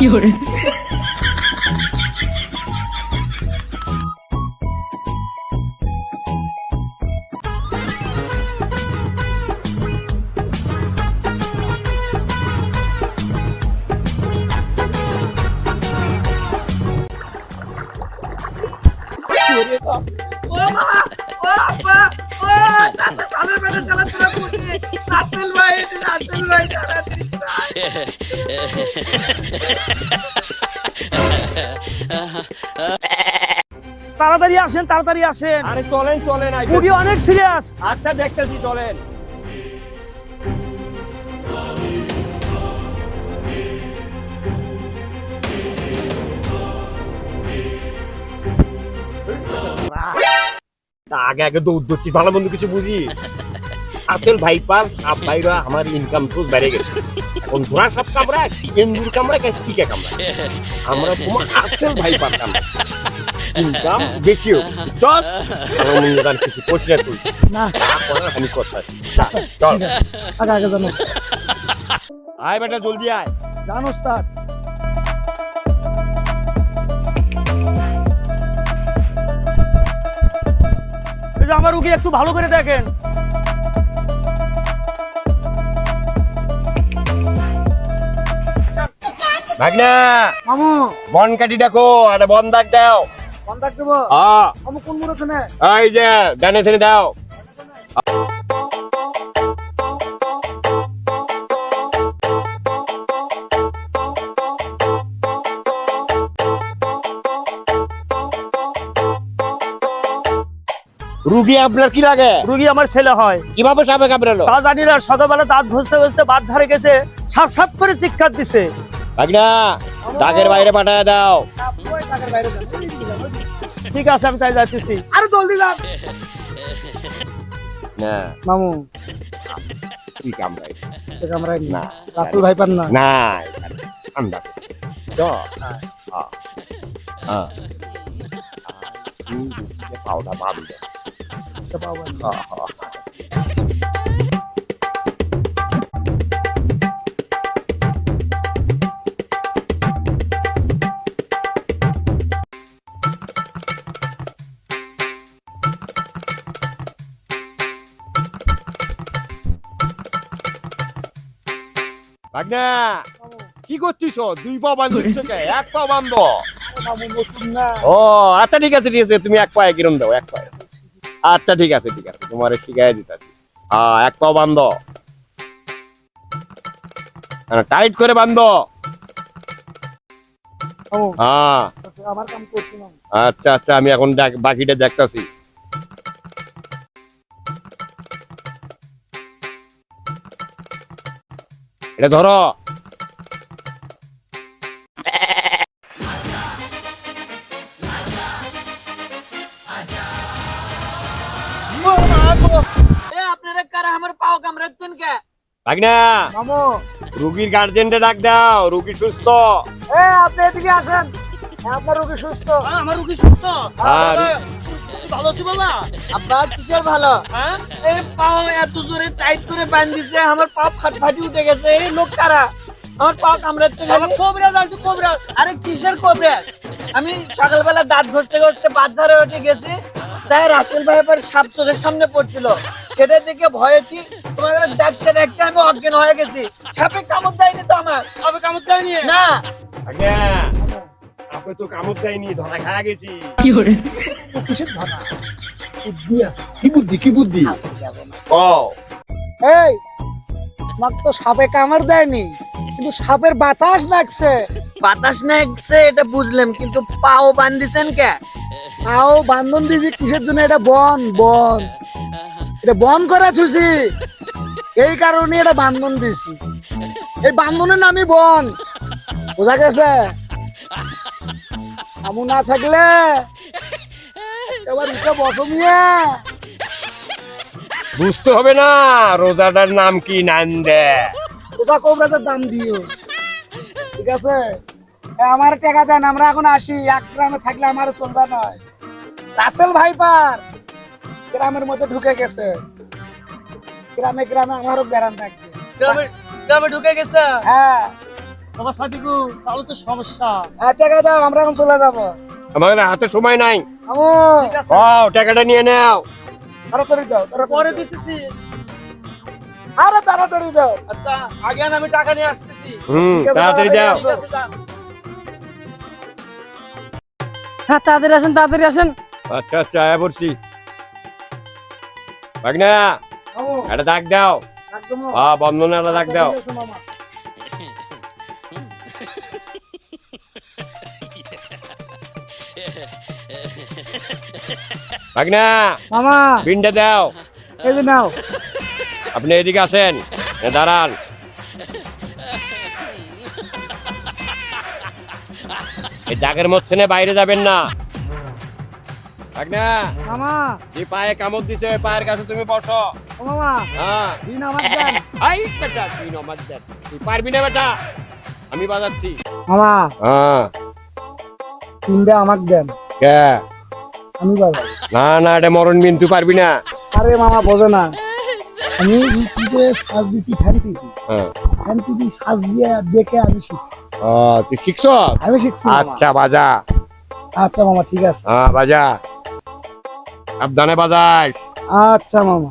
有人，ও বাবা ও আব্বা ও চাচা শালের বেটা শালা তোরা বুঝলি রাসেল ভাই রাসেল ভাই তাড়াতাড়ি। তাড়াতাড়ি আসেন তাড়াতাড়ি আসেন। আরে চলেন চলেন। রুগী অনেক সিরিয়াস আচ্ছা দেখতেছি চলেন। আগে আগে দৌড় দৌড়ছি ভালো মন্দ কিছু বুঝি? আসল ভাইপার সাপ ভাইরা আমার ইনকাম সোর্স বেড়ে গেছে। এখন ধরা সব কামড়ায় এন্দুর কামড়ায় টিকে কামড়ায়? আমরা তোমার আসল ভাইপার কামড়ায়। ইনকাম বেশিও চল আমার মূল্যদান কিছু পয়সা তুই না। আমি কথা চল। আগে আগে জানো। আয় বেটা জলদি আয়। জানো যে আমার রুগী একটু ভালো করে দেখেন। ভাগনা! মামু! বন কাটি দেখো একটা বন দাগ দাও। দেবো? আ। মামু কোন মুড়ো এই যে ডানে দাও। রুগী আপনার কি লাগে? রুগী আমার ছেলে হয়। কীভাবে সাপে কামড়ালো? তা জানি না সকালবেলা দাঁত ঘষতে ঘষতে বাদ ধারে গেছে সাপ সাপ করে চিৎকার দিছে। ভাগনা দাগের বাইরে পাঠায় দাও ঠিক আছে আমি তাই যাচ্ছি আরে জলদি যান না মামু কি কামড়াই আমরা না রাসেল ভাই পান না না ঠান্ডা তো পাউডার বাদ দে হ্যাঁ, হ্যাঁ। ভাগনা কি করছিস দুই পা বান্ধছ কে? এক পা বান্ধ ও আচ্ছা ঠিক আছে ঠিক আছে তুমি এক পায়ে কিরম দাও এক পায়ে। আচ্ছা ঠিক আছে ঠিক আছে তোমার শিখাই দিতেছি। হ্যাঁ এক পা বান্ধ টাইট করে বান্ধ হ্যাঁ। আচ্ছা আচ্ছা আমি এখন বাকিটা দেখতাছি। এটা ধরো। আপনারা কারা আমার পাও কামড়াচ্ছেন কে? ভাগনা মামু। রুগীর গার্জেনটা ডাক দাও রুগী সুস্থ। এ আপনি এদিকে আসেন। আপনার রুগী সুস্থ। আমার রুগী সুস্থ। আর ভালো আছি বাবা? আব্বা কিসের ভালো? হ্যাঁ? এই পাও এত জোরে টাইট করে বাঁধ দিছে আমার পা ফাটফাটি উঠে গেছে। এই লোক কারা? আমার পা কামড়াচ্ছে আমার কোবরা জানছি কোবরা। আরে কিসের কোবরে? আমি সকালবেলা দাঁত ঘষতে ঘষতে বাজারে উঠে গেছি তাই রাসেল ভাই ভাইপার সাপ চোখের সামনে পড়ছিল। সেটা দেখে ভয়ে কি তোমাকে দেখতে দেখতে আমি অজ্ঞান হয়ে গেছি। সাপে কামড় দেয়নি তো আমার? সাপে কামড় দেয়নি? না। তো কামড় দেয়নি ধরা খায়া গেছি। 有人，কিসের ধরা? বুদ্ধি আছে। কি বুদ্ধি? কি বুদ্ধি? ও এই তো সাপে কামড় দেয়নি কিন্তু সাপের বাতাস লাগছে বাতাস নাকছে এটা বুঝলাম কিন্তু পাও বান্ধিছেন কে? পাও বান্ধন দিয়েছি কিসের জন্য? এটা বন বন। এটা বন করা ছুছি। এই কারণে এটা বান্ধন দিয়েছি। এই বান্ধনের নামই বন। বোঝা গেছে? আমু না থাকলে এবার উঠে বসো মিয়া। বুঝতে হবে না রোজাটার নাম কি নান্দে। কোথা কোবরাতে দাম দিও। ঠিক আছে? আমার টাকা দেন আমরা এখন আসি। এক গ্রামে থাকলে আমারও চলবে নয়। রাসেল ভাইপার গ্রামের মধ্যে ঢুকে গেছে। গ্রামে গ্রামে আমারও বেড়ান থাকবে। গ্রামে গ্রামে ঢুকে গেছে? হ্যাঁ। বাবা সাদিকু তাহলে তো সমস্যা। আর টাকা দাও আমরা এখন চলে যাব। আমার হাতে সময় নাই। ও টাকাটা নিয়ে নাও। তাড়াতাড়ি দাও পরে। দিতেছি। আরে তাড়াতাড়ি দাও। আচ্ছা আগে আমি টাকা নিয়ে আসতেছি। হুম তাড়াতাড়ি দাও। হ্যাঁ তাড়াতাড়ি আসেন তাড়াতাড়ি আসেন। আচ্ছা আচ্ছা আয়া পড়ছি। ভাগনা একটা ডাক দাও। একদম হ্যাঁ বন্ধনে একটা ডাক দাও। ভাগনা মামা। বিনটা দাও। এই যে নাও। আপনি এদিকে আসেন। দাঁড়ান। এই ডাকের মধ্যে বাইরে যাবেন না। ভাগনা মামা। যে পায়ে কামড় দিছে পায়ের কাছে তুমি বসো। ও মামা। হ্যাঁ। আমার দেন। আই বেটা নমাজ দেন। তুই পারবি না বেটা। আমি বাজাচ্ছি। মামা। হ্যাঁ। তিনটা আমাকে দেন। কে? আমি না না এটা মরণ বিন তুই পারবি না। আরে মামা বোঝে না। আমি ইউটিউবে সাজ দিছি ফ্যান টিভি হ্যাঁ। ফ্যান টিভি সাজ দিয়ে দেখে আমি শিখছি। ও, তুই শিখছ আমি শিখছি আচ্ছা বাজা। আচ্ছা মামা ঠিক আছে। হ্যাঁ বাজা। সাবধানে বাজাস আচ্ছা মামা।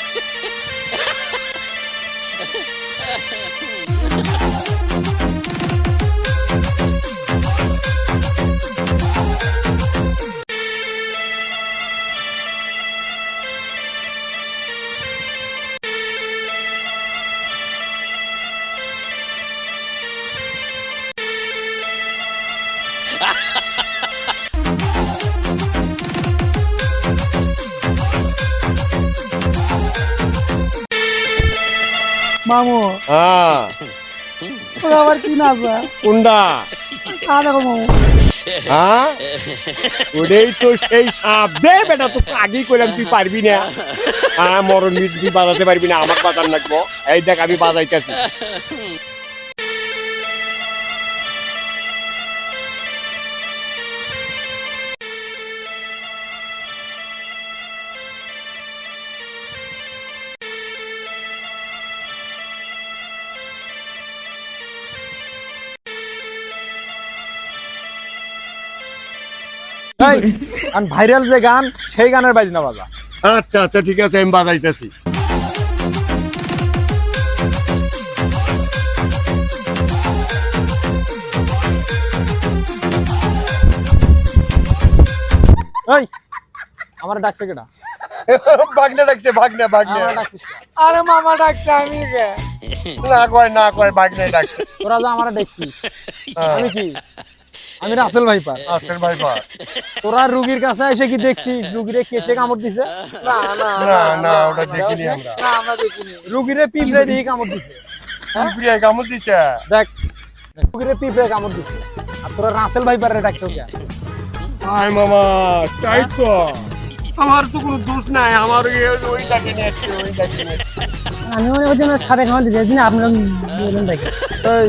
মামু। হ্যাঁ। আবার কি নাচ কোনটা দেখো মামু। হ্যাঁ? ওটাই তো সেই সাপ। দে বেটা তো আগেই কইলাম তুই পারবি না। হ্যাঁ মরণ তুই বাজাতে পারবি না আমার বাজার লাগবো। এই দেখ আমি বাজাইতেছি। ভাইরাল যে গান সেই গানের বাজনা বাজা। আচ্ছা আচ্ছা ঠিক আছে আমি বাজাইতেছি। ওই আমার ডাকছে কেটা বাগনা ডাকছে বাগনা বাগনা আমার ডাকছিস কেডা? আরে মামা ডাকছে আমি কে? না কয় না কয় বাগনা ডাকছে। তোরা যা আমার দেখছিস আমি কি? আমি রাসেল ভাইপার। ভাইপা তোরা রুগীর কাছে এসে কি দেখছিস? রুগীরে কেসে কামড় দিছে? না না না না ওটা দেখিনি আমরা। না আমরা দেখিনি। রুগীরে পিঁপড়ে দিয়ে কামড় দিছে। প্রিয়া কামড় দিছে? দেখ রুগীরে পিঁপড়ে কামড় দিছে। আর তোরা রাসেল ভাইপারে ডাকছো কে আয় মামা তাই তো। আমার তো কোনো দোষ নাই আমার ওই ওই ডাকে নিয়ে আসছে ওই ডাকে আমি ওই জন্য সাড়ে খাওয়া দিয়েছি না আপনার বলুন এই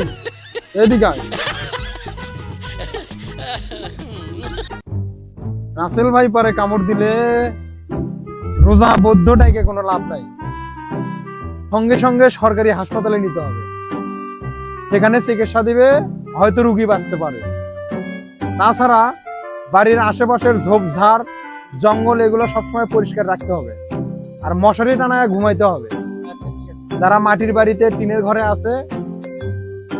এদিকে রাসেল ভাই পারে কামড় দিলে রোজা বৌদ্ধটাকে কোনো লাভ নাই। সঙ্গে সঙ্গে সরকারি হাসপাতালে নিতে হবে। সেখানে চিকিৎসা দিবে, হয়তো রুগী বাঁচতে পারে। তাছাড়া বাড়ির আশেপাশের ঝোপঝাড়, জঙ্গল, এগুলো সবসময় পরিষ্কার রাখতে হবে। আর মশারি টানায় ঘুমাইতে হবে। যারা মাটির বাড়িতে টিনের ঘরে আছে,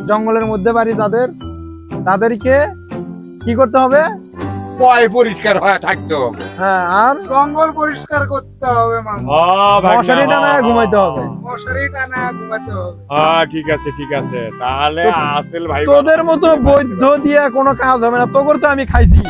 জঙ্গলের মধ্যে বাড়ি তাদের, তাদেরকে কি করতে হবে? পয় পরিষ্কার হয়ে থাকতো। হ্যাঁ আর? জঙ্গল পরিষ্কার করতে হবে মামা মশারি টানা ঘুমাইতে হবে। মশারি টানা ঘুমাইতে হবে। হ্যাঁ ঠিক আছে ঠিক আছে। তাহলে আসল ভাই তোদের মতো বৈধ দিয়ে কোনো কাজ হবে না। তোর তো আমি খাইছি।